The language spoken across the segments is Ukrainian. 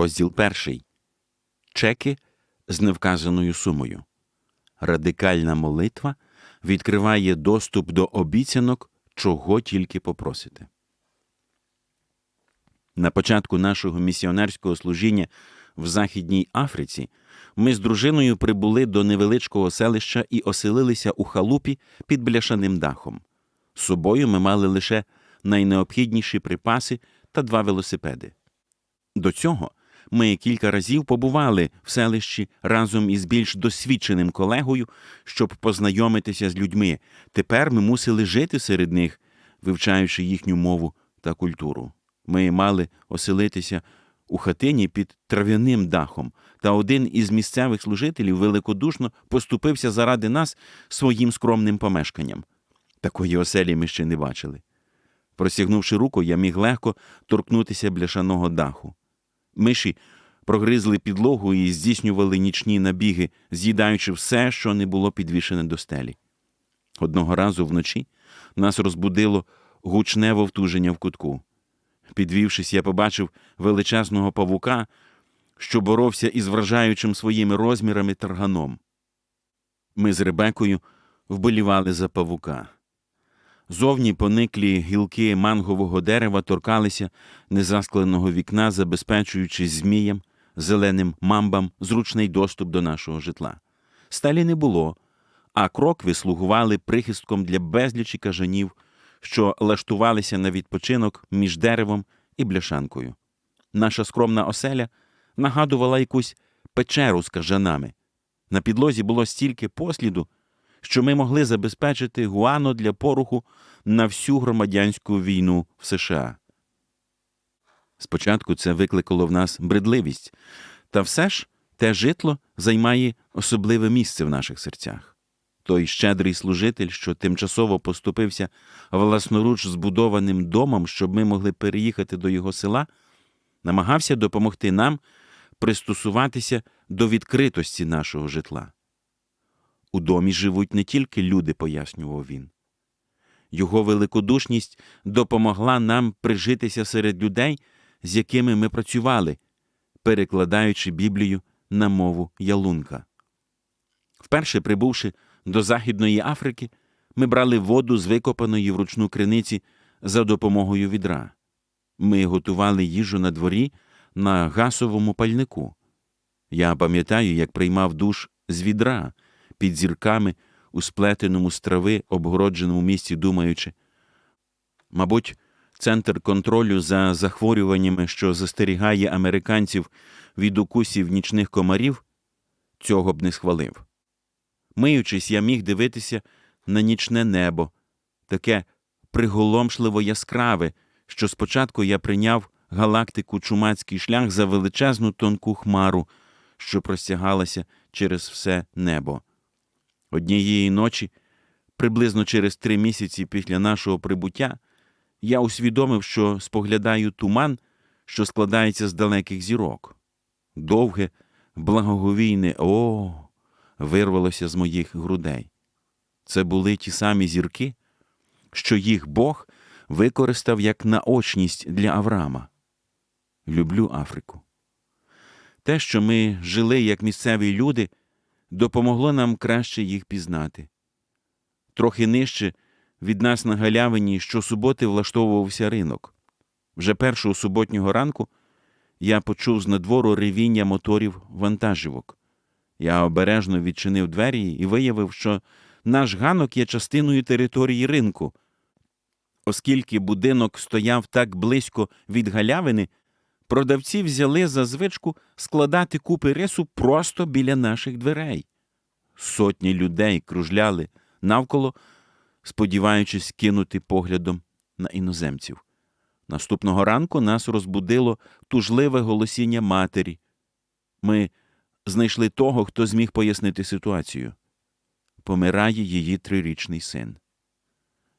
Розділ перший. Чеки з невказаною сумою. Радикальна молитва відкриває доступ до обіцянок, чого тільки попросите. На початку нашого місіонерського служіння в Західній Африці ми з дружиною прибули до невеличкого селища і оселилися у халупі під бляшаним дахом. З собою ми мали лише найнеобхідніші припаси та два велосипеди. До цього ми кілька разів побували в селищі разом із більш досвідченим колегою, щоб познайомитися з людьми. Тепер ми мусили жити серед них, вивчаючи їхню мову та культуру. Ми мали оселитися у хатині під трав'яним дахом, та один із місцевих служителів великодушно поступився заради нас своїм скромним помешканням. Такої оселі ми ще не бачили. Простягнувши руку, я міг легко торкнутися бляшаного даху. Миші прогризли підлогу і здійснювали нічні набіги, з'їдаючи все, що не було підвішене до стелі. Одного разу вночі нас розбудило гучне вовтуження в кутку. Підвівшись, я побачив величезного павука, що боровся із вражаючим своїми розмірами тарганом. Ми з Ребекою вболівали за павука. Зовні пониклі гілки мангового дерева торкалися незаскленого вікна, забезпечуючи зміям, зеленим мамбам зручний доступ до нашого житла. Стелі не було, а крокви слугували прихистком для безлічі кажанів, що лаштувалися на відпочинок між деревом і бляшанкою. Наша скромна оселя нагадувала якусь печеру з кажанами. На підлозі було стільки посліду, що ми могли забезпечити гуано для поруху на всю громадянську війну в США. Спочатку це викликало в нас бредливість, та все ж те житло займає особливе місце в наших серцях. Той щедрий служитель, що тимчасово поступився власноруч збудованим домом, щоб ми могли переїхати до його села, намагався допомогти нам пристосуватися до відкритості нашого житла. У домі живуть не тільки люди, пояснював він. Його великодушність допомогла нам прижитися серед людей, з якими ми працювали, перекладаючи Біблію на мову ялунка. Вперше прибувши до Західної Африки, ми брали воду з викопаної вручну криниці за допомогою відра. Ми готували їжу на дворі на гасовому пальнику. Я пам'ятаю, як приймав душ з відра під зірками у сплетеному з трави, обгородженому місці, думаючи, мабуть, центр контролю за захворюваннями, що застерігає американців від укусів нічних комарів, цього б не схвалив. Миючись, я міг дивитися на нічне небо, таке приголомшливо яскраве, що спочатку я прийняв галактику чумацький шлях за величезну тонку хмару, що простягалася через все небо. Однієї ночі, приблизно через три місяці після нашого прибуття, я усвідомив, що споглядаю туман, що складається з далеких зірок. Довге, благоговійне о вирвалося з моїх грудей. Це були ті самі зірки, що їх Бог використав як наочність для Авраама. Люблю Африку. Те, що ми жили як місцеві люди, допомогло нам краще їх пізнати. Трохи нижче від нас на галявині щосуботи влаштовувався ринок. Вже першого суботнього ранку я почув з надвору ревіння моторів вантажівок. Я обережно відчинив двері і виявив, що наш ганок є частиною території ринку. Оскільки будинок стояв так близько від галявини, продавці взяли за звичку складати купи рису просто біля наших дверей. Сотні людей кружляли навколо, сподіваючись кинути поглядом на іноземців. Наступного ранку нас розбудило тужливе голосіння матері. Ми знайшли того, хто зміг пояснити ситуацію. Помирає її трирічний син.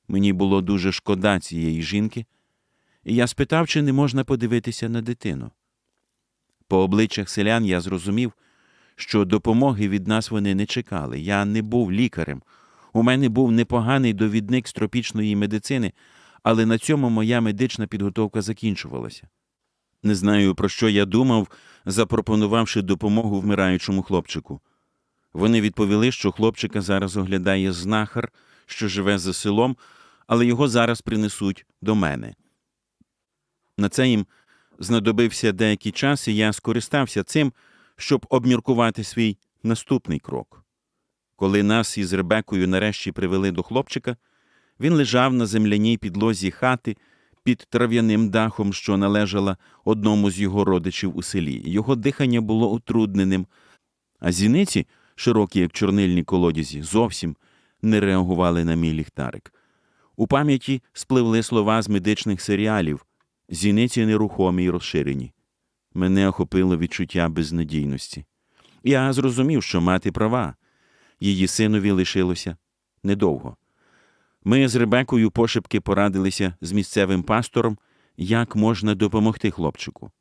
Мені було дуже шкода цієї жінки, і я спитав, чи не можна подивитися на дитину. По обличчях селян я зрозумів, що допомоги від нас вони не чекали. Я не був лікарем. У мене був непоганий довідник з тропічної медицини, але на цьому моя медична підготовка закінчувалася. Не знаю, про що я думав, запропонувавши допомогу вмираючому хлопчику. Вони відповіли, що хлопчика зараз оглядає знахар, що живе за селом, але його зараз принесуть до мене. На це їм знадобився деякий час, і я скористався цим, щоб обміркувати свій наступний крок. Коли нас із Ребекою нарешті привели до хлопчика, він лежав на земляній підлозі хати під трав'яним дахом, що належала одному з його родичів у селі. Його дихання було утрудненим, а зіниці, широкі, як чорнильні колодязі, зовсім не реагували на мій ліхтарик. У пам'яті спливли слова з медичних серіалів зіниці нерухомі й розширені. Мене охопило відчуття безнадійності. Я зрозумів, що мати права. Її синові лишилося недовго. Ми з Ребекою пошепки порадилися з місцевим пастором, як можна допомогти хлопчику.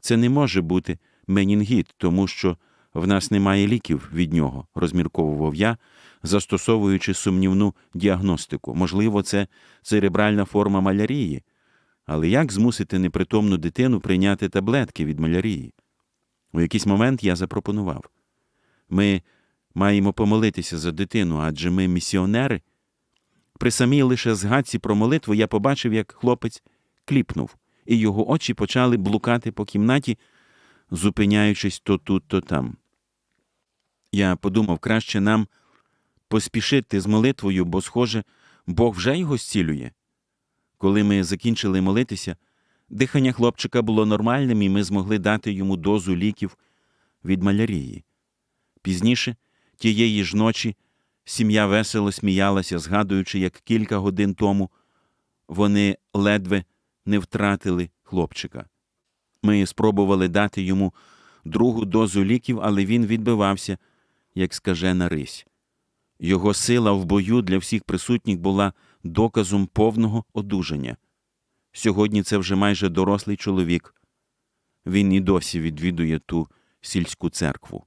Це не може бути менінгіт, тому що в нас немає ліків від нього, розмірковував я, застосовуючи сумнівну діагностику. Можливо, це церебральна форма малярії. Але як змусити непритомну дитину прийняти таблетки від малярії? У якийсь момент я запропонував. Ми маємо помолитися за дитину, адже ми місіонери. При самій лише згадці про молитву я побачив, як хлопець кліпнув, і його очі почали блукати по кімнаті, зупиняючись то тут, то там. Я подумав, краще нам поспішити з молитвою, бо, схоже, Бог вже його зцілює. Коли ми закінчили молитися, дихання хлопчика було нормальним, і ми змогли дати йому дозу ліків від малярії. Пізніше, тієї ж ночі, сім'я весело сміялася, згадуючи, як кілька годин тому вони ледве не втратили хлопчика. Ми спробували дати йому другу дозу ліків, але він відбивався, як скажена рись. Його сила в бою для всіх присутніх була доказом повного одужання. Сьогодні це вже майже дорослий чоловік. Він і досі відвідує ту сільську церкву.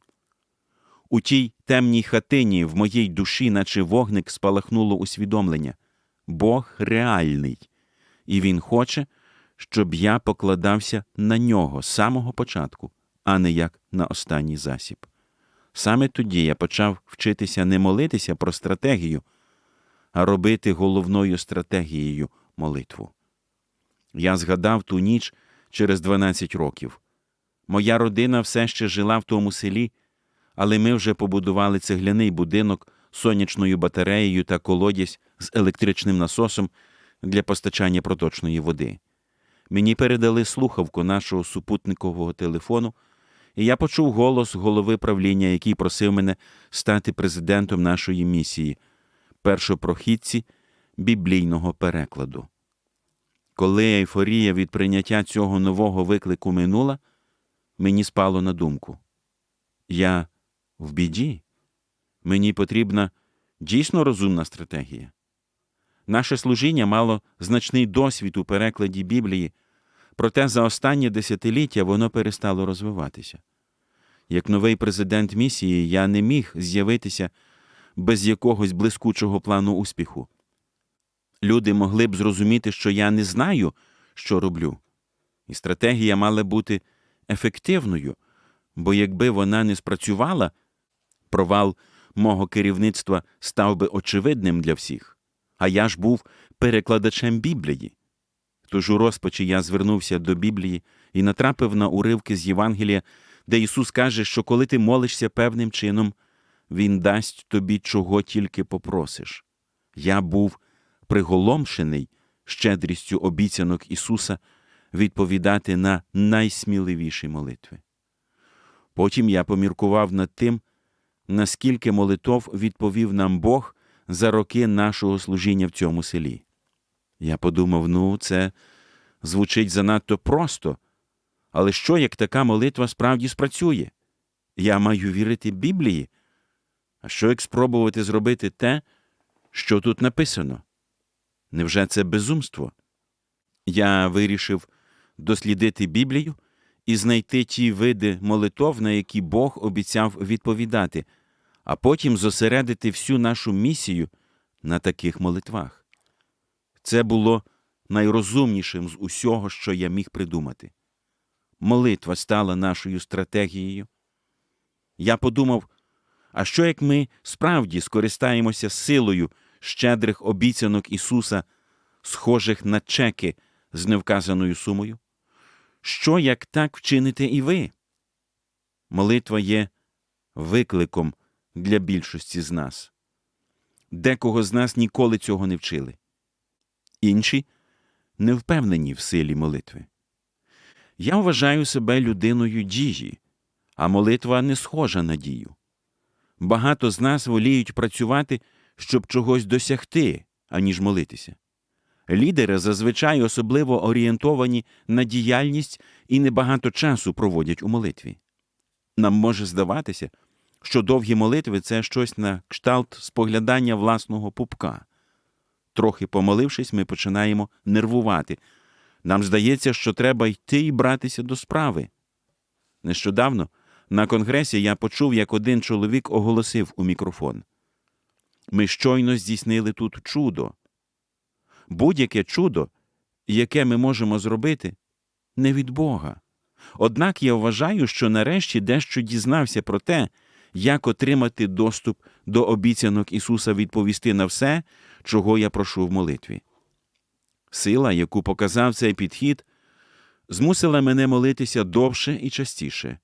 У тій темній хатині в моїй душі, наче вогник, спалахнуло усвідомлення Бог реальний, і Він хоче, щоб я покладався на нього з самого початку, а не як на останній засіб. Саме тоді я почав вчитися не молитися про стратегію, робити головною стратегією молитву. Я згадав ту ніч через 12 років. Моя родина все ще жила в тому селі, але ми вже побудували цегляний будинок сонячною батареєю та колодязь з електричним насосом для постачання проточної води. Мені передали слухавку нашого супутникового телефону, і я почув голос голови правління, який просив мене стати президентом нашої місії, першопрохідці біблійного перекладу. Коли ейфорія від прийняття цього нового виклику минула, мені спало на думку. Я в біді. Мені потрібна дійсно розумна стратегія. Наше служіння мало значний досвід у перекладі Біблії, проте за останнє десятиліття воно перестало розвиватися. Як новий президент місії, я не міг з'явитися без якогось блискучого плану успіху. Люди могли б зрозуміти, що я не знаю, що роблю, і стратегія мала бути ефективною, бо якби вона не спрацювала, провал мого керівництва став би очевидним для всіх, а я ж був перекладачем Біблії. Тож у розпачі я звернувся до Біблії і натрапив на уривки з Євангелія, де Ісус каже, що коли ти молишся певним чином, Він дасть тобі чого тільки попросиш. Я був приголомшений щедрістю обіцянок Ісуса відповідати на найсміливіші молитви. Потім я поміркував над тим, наскільки молитов відповів нам Бог за роки нашого служіння в цьому селі. Я подумав, ну, це звучить занадто просто, але що, як така молитва справді спрацює? Я маю вірити Біблії. А що як спробувати зробити те, що тут написано? Невже це безумство? Я вирішив дослідити Біблію і знайти ті види молитов, на які Бог обіцяв відповідати, а потім зосередити всю нашу місію на таких молитвах. Це було найрозумнішим з усього, що я міг придумати. молитва стала нашою стратегією? Я подумав, а що як ми справді скористаємося силою щедрих обіцянок Ісуса, схожих на чеки з невказаною сумою? Що як так вчините і ви? Молитва є викликом для більшості з нас. Декого з нас ніколи цього не вчили. Інші не впевнені в силі молитви. Я вважаю себе людиною дії, а молитва не схожа на дію. Багато з нас воліють працювати, щоб чогось досягти, аніж молитися. Лідери зазвичай особливо орієнтовані на діяльність і небагато часу проводять у молитві. Нам може здаватися, що довгі молитви це щось на кшталт споглядання власного пупка. Трохи помолившись, ми починаємо нервувати. Нам здається, що треба йти і братися до справи. Нещодавно на конгресі я почув, як один чоловік оголосив у мікрофон. Ми щойно здійснили тут чудо. Будь-яке чудо, яке ми можемо зробити, не від Бога. Однак я вважаю, що нарешті дещо дізнався про те, як отримати доступ до обіцянок Ісуса відповісти на все, чого я прошу в молитві. Сила, яку показав цей підхід, змусила мене молитися довше і частіше.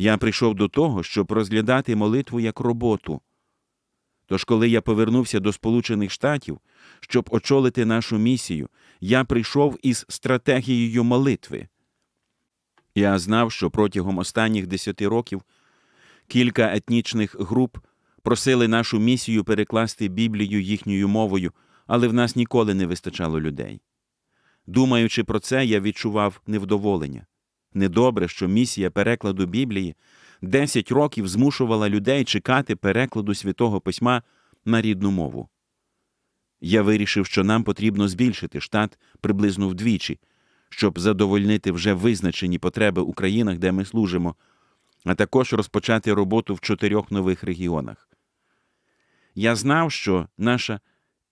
Я прийшов до того, щоб розглядати молитву як роботу. Тож, коли я повернувся до Сполучених Штатів, щоб очолити нашу місію, я прийшов із стратегією молитви. Я знав, що протягом останніх десяти років кілька етнічних груп просили нашу місію перекласти Біблію їхньою мовою, але в нас ніколи не вистачало людей. Думаючи про це, я відчував невдоволення. Недобре, що місія перекладу Біблії 10 років змушувала людей чекати перекладу святого письма на рідну мову. Я вирішив, що нам потрібно збільшити штат приблизно вдвічі, щоб задовольнити вже визначені потреби у країнах, де ми служимо, а також розпочати роботу в чотирьох нових регіонах. Я знав, що наша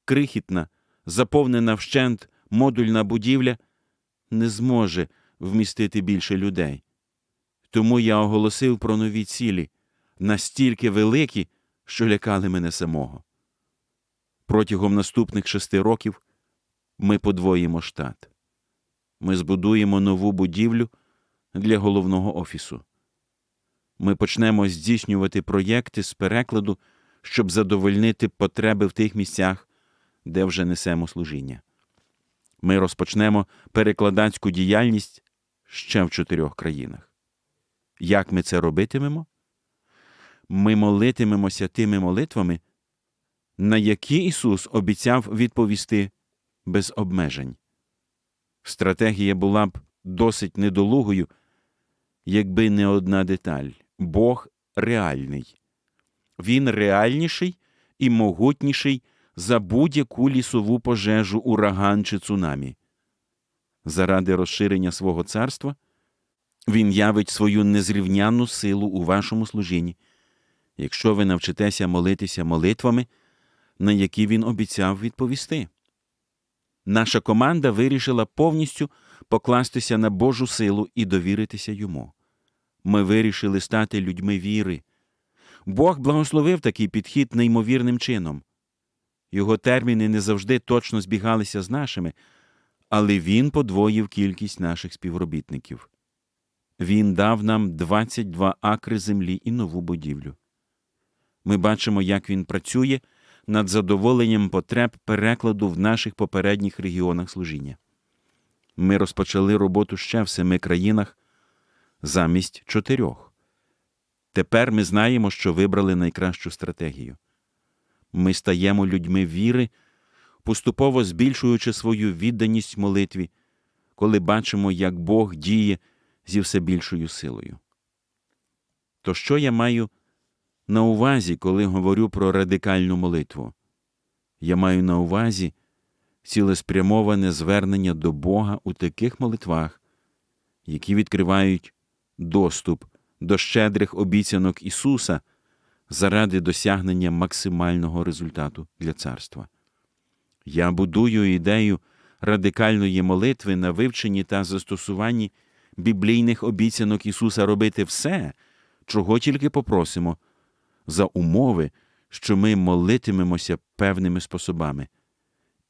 крихітна, заповнена вщент модульна будівля не зможе вмістити більше людей. Тому я оголосив про нові цілі, настільки великі, що лякали мене самого. Протягом наступних шести років ми подвоїмо штат. Ми збудуємо нову будівлю для головного офісу. Ми почнемо здійснювати проєкти з перекладу, щоб задовольнити потреби в тих місцях, де вже несемо служіння. Ми розпочнемо перекладацьку діяльність ще в чотирьох країнах. Як ми це робитимемо? Ми молитимемося тими молитвами, на які Ісус обіцяв відповісти без обмежень. Стратегія була б досить недолугою, якби не одна деталь Бог реальний. Він реальніший і могутніший за будь-яку лісову пожежу, ураган чи цунамі. Заради розширення свого царства Він явить свою незрівнянну силу у вашому служінні, якщо ви навчитеся молитися молитвами, на які він обіцяв відповісти. Наша команда вирішила повністю покластися на Божу силу і довіритися йому. Ми вирішили стати людьми віри. Бог благословив такий підхід неймовірним чином. Його терміни не завжди точно збігалися з нашими, але Він подвоїв кількість наших співробітників. Він дав нам 22 акри землі і нову будівлю. Ми бачимо, як він працює над задоволенням потреб перекладу в наших попередніх регіонах служіння. Ми розпочали роботу ще в семи країнах замість чотирьох. Тепер ми знаємо, що вибрали найкращу стратегію. Ми стаємо людьми віри, поступово збільшуючи свою відданість молитві, коли бачимо, як Бог діє зі все більшою силою. То що я маю на увазі, коли говорю про радикальну молитву? Я маю на увазі цілеспрямоване звернення до Бога у таких молитвах, які відкривають доступ до щедрих обіцянок Ісуса заради досягнення максимального результату для царства. Я будую ідею радикальної молитви на вивченні та застосуванні біблійних обіцянок Ісуса робити все, чого тільки попросимо, за умови, що ми молитимемося певними способами.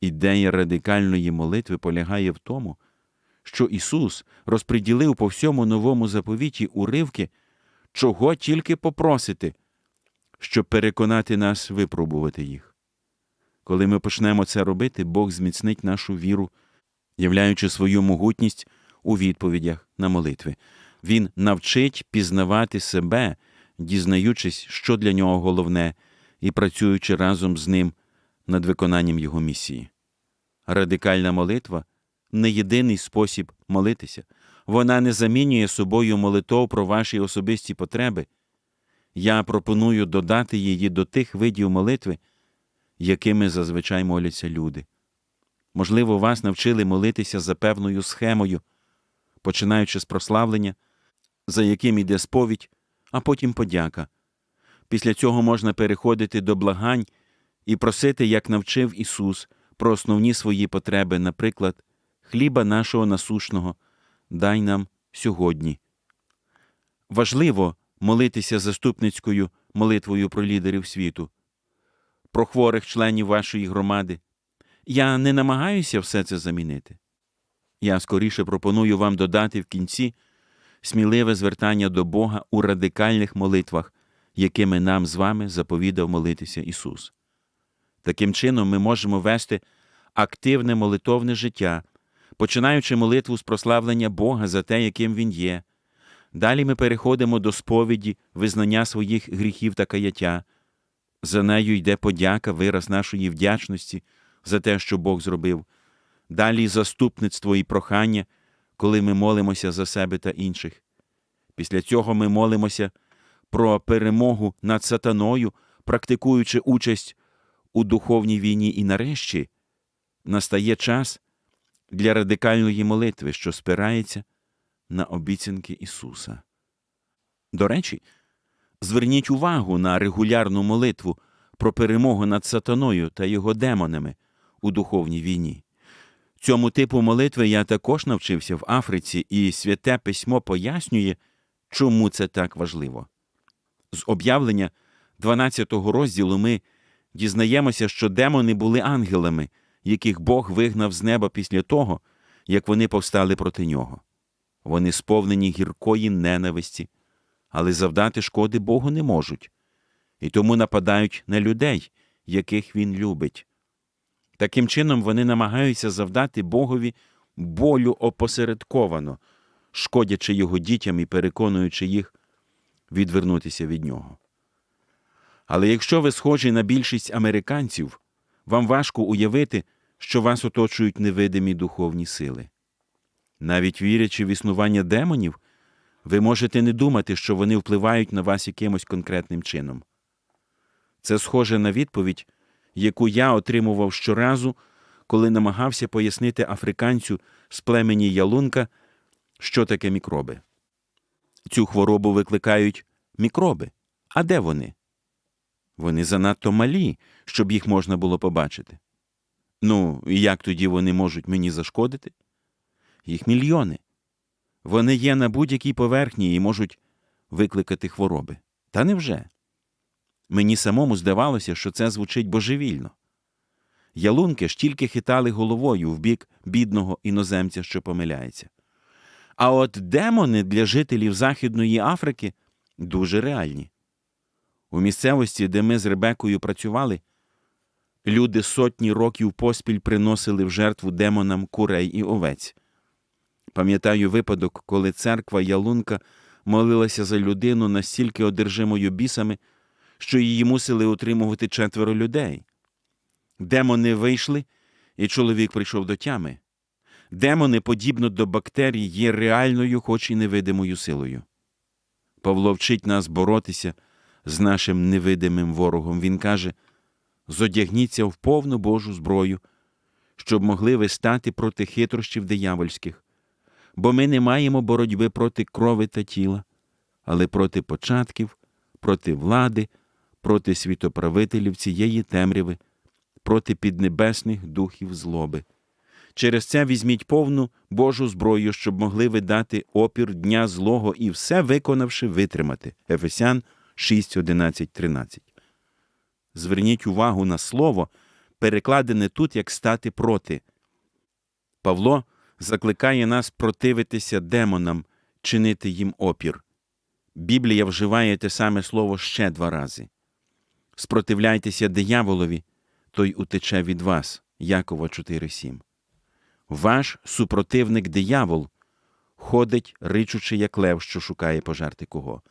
Ідея радикальної молитви полягає в тому, що Ісус розподілив по всьому новому заповіті уривки, чого тільки попросити, щоб переконати нас випробувати їх. Коли ми почнемо це робити, Бог зміцнить нашу віру, являючи свою могутність у відповідях на молитви. Він навчить пізнавати себе, дізнаючись, що для нього головне, і працюючи разом з ним над виконанням його місії. Радикальна молитва не єдиний спосіб молитися. Вона не замінює собою молитов про ваші особисті потреби. Я пропоную додати її до тих видів молитви, якими зазвичай моляться люди. Можливо, вас навчили молитися за певною схемою, починаючи з прославлення, за яким іде сповідь, а потім подяка. Після цього можна переходити до благань і просити, як навчив Ісус, про основні свої потреби, наприклад, хліба нашого насушного, дай нам сьогодні. Важливо молитися заступницькою молитвою про лідерів світу, про хворих членів вашої громади. Я не намагаюся все це замінити. Я скоріше пропоную вам додати в кінці сміливе звертання до Бога у радикальних молитвах, якими нам з вами заповідав молитися Ісус. Таким чином, ми можемо вести активне молитовне життя, починаючи молитву з прославлення Бога за те, яким Він є. Далі ми переходимо до сповіді, визнання своїх гріхів та каяття. За нею йде подяка, вираз нашої вдячності за те, що Бог зробив. Далі заступництво і прохання, коли ми молимося за себе та інших. Після цього ми молимося про перемогу над сатаною, практикуючи участь у духовній війні, і нарешті настає час для радикальної молитви, що спирається на обіцянки Ісуса. До речі, зверніть увагу на регулярну молитву про перемогу над сатаною та його демонами у духовній війні. Цьому типу молитви я також навчився в Африці, і святе письмо пояснює, чому це так важливо. З об'явлення 12 розділу ми дізнаємося, що демони були ангелами, яких Бог вигнав з неба після того, як вони повстали проти нього. Вони сповнені гіркої ненависті, але завдати шкоди Богу не можуть, і тому нападають на людей, яких він любить. Таким чином вони намагаються завдати Богові болю опосередковано, шкодячи його дітям і переконуючи їх відвернутися від нього. Але якщо ви схожі на більшість американців, вам важко уявити, що вас оточують невидимі духовні сили. Навіть вірячи в існування демонів, ви можете не думати, що вони впливають на вас якимось конкретним чином. Це схоже на відповідь, яку я отримував щоразу, коли намагався пояснити африканцю з племені ялунка, що таке мікроби. Цю хворобу викликають мікроби. А де вони? Вони занадто малі, щоб їх можна було побачити. Ну, і як тоді вони можуть мені зашкодити? Їх мільйони. Вони є на будь-якій поверхні і можуть викликати хвороби. Та невже? Мені самому здавалося, що це звучить божевільно. Ялунки ж тільки хитали головою в бік бідного іноземця, що помиляється. А от демони для жителів Західної Африки дуже реальні. У місцевості, де ми з Ребекою працювали, люди сотні років поспіль приносили в жертву демонам курей і овець. Пам'ятаю випадок, коли церква Ялунка молилася за людину настільки одержимою бісами, що її мусили утримувати четверо людей. Демони вийшли, і чоловік прийшов до тями. Демони, подібно до бактерій, є реальною, хоч і невидимою силою. Павло вчить нас боротися з нашим невидимим ворогом. Він каже зодягніться в повну Божу зброю, щоб могли ви стати проти хитрощів диявольських, бо ми не маємо боротьби проти крови та тіла, але проти початків, проти влади, проти світоправителів цієї темряви, проти піднебесних духів злоби. Через це візьміть повну Божу зброю, щоб могли ви дати опір дня злого і все виконавши витримати. Ефесян 6, 11, 13. Зверніть увагу на слово, перекладене тут як стати проти. Павло закликає нас противитися демонам, чинити їм опір. Біблія вживає те саме слово ще два рази. Спротивляйтеся дияволові, той утече від вас. Якова 4.7. Ваш супротивник диявол ходить, ричучи, як лев, що шукає пожерти кого.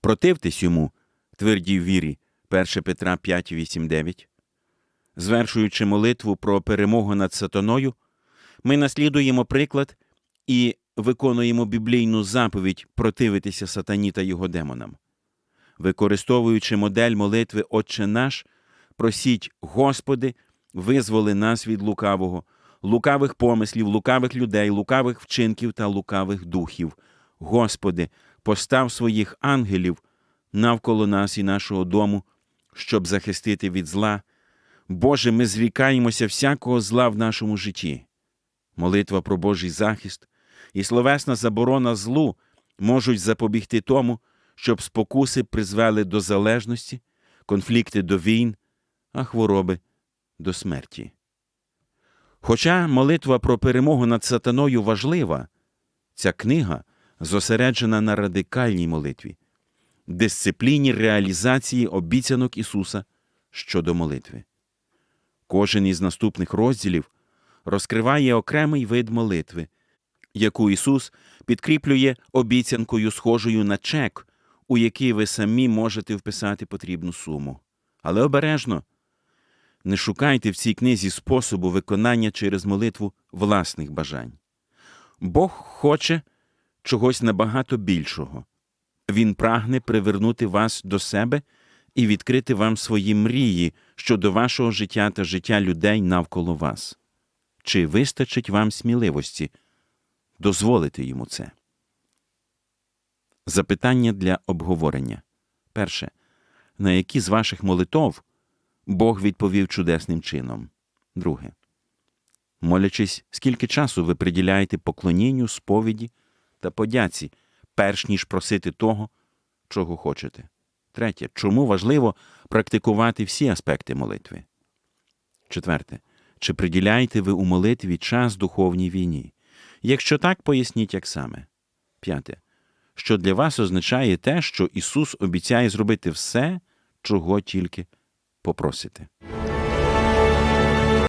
Противтесь йому, твердій вірі 1 Петра 5.8.9. Звершуючи молитву про перемогу над сатаною, ми наслідуємо приклад і виконуємо біблійну заповідь противитися сатані та його демонам. Використовуючи модель молитви Отче наш, просіть, Господи, визволи нас від лукавого, лукавих помислів, лукавих людей, лукавих вчинків та лукавих духів. Господи, постав своїх ангелів навколо нас і нашого дому, щоб захистити від зла. Боже, ми зрікаємося всякого зла в нашому житті. Молитва про Божий захист і словесна заборона злу можуть запобігти тому, щоб спокуси призвели до залежності, конфлікти до війн, а хвороби до смерті. Хоча молитва про перемогу над сатаною важлива, ця книга зосереджена на радикальній молитві, дисципліні реалізації обіцянок Ісуса щодо молитви. Кожен із наступних розділів розкриває окремий вид молитви, яку Ісус підкріплює обіцянкою, схожою на чек, у який ви самі можете вписати потрібну суму. Але обережно не шукайте в цій книзі способу виконання через молитву власних бажань. Бог хоче чогось набагато більшого. Він прагне привернути вас до себе і відкрити вам свої мрії щодо вашого життя та життя людей навколо вас. Чи вистачить вам сміливості дозволити йому це? Запитання для обговорення. Перше. На які з ваших молитов Бог відповів чудесним чином? Друге. Молячись, скільки часу ви приділяєте поклонінню, сповіді та подяці, перш ніж просити того, чого хочете? Третє. Чому важливо практикувати всі аспекти молитви? Четверте. Чи приділяєте ви у молитві час духовній війні? Якщо так, поясніть, як саме. П'яте. Що для вас означає те, що Ісус обіцяє зробити все, чого тільки попросите.